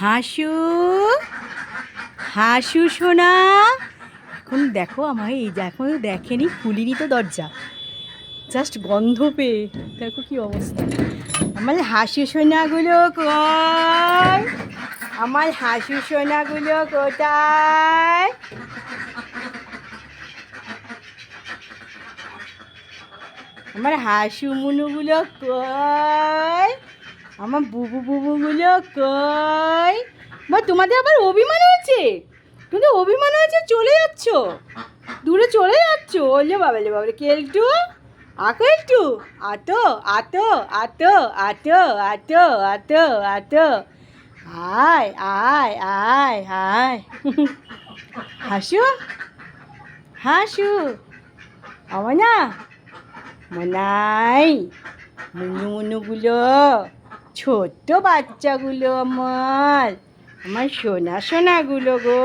হাসু হাসু সোনা। এখন দেখো আমার এই এখনও দেখেনি, খুলিনি তো দরজা। জাস্ট গন্ধ পেয়ে, দেখো কি অবস্থা। আমার হাসু সোনাগুলো কয় আমার হাসু সোনাগুলো কোথায়? আমার হাসু মুনুগুলো কয় আমার বুবু বুবুগুলো কয় বা তোমাদের আবার অভিমান হয়েছে? তোমাদের অভিমান হয়েছে, চলে যাচ্ছ। দূরে চলে যাচ্ছ। ওলে বাবালে বাবালে কেলটু আঁকো একটু। আতো আতো আতো আতো আতো আতো আতো আয় আয় আয় আয়। হাসু? হাসু? আমার না মনাই, মুনু মুনুগুলো। ছোট্ট বাচ্চাগুলো আমার আমার সোনা সোনাগুলো গো।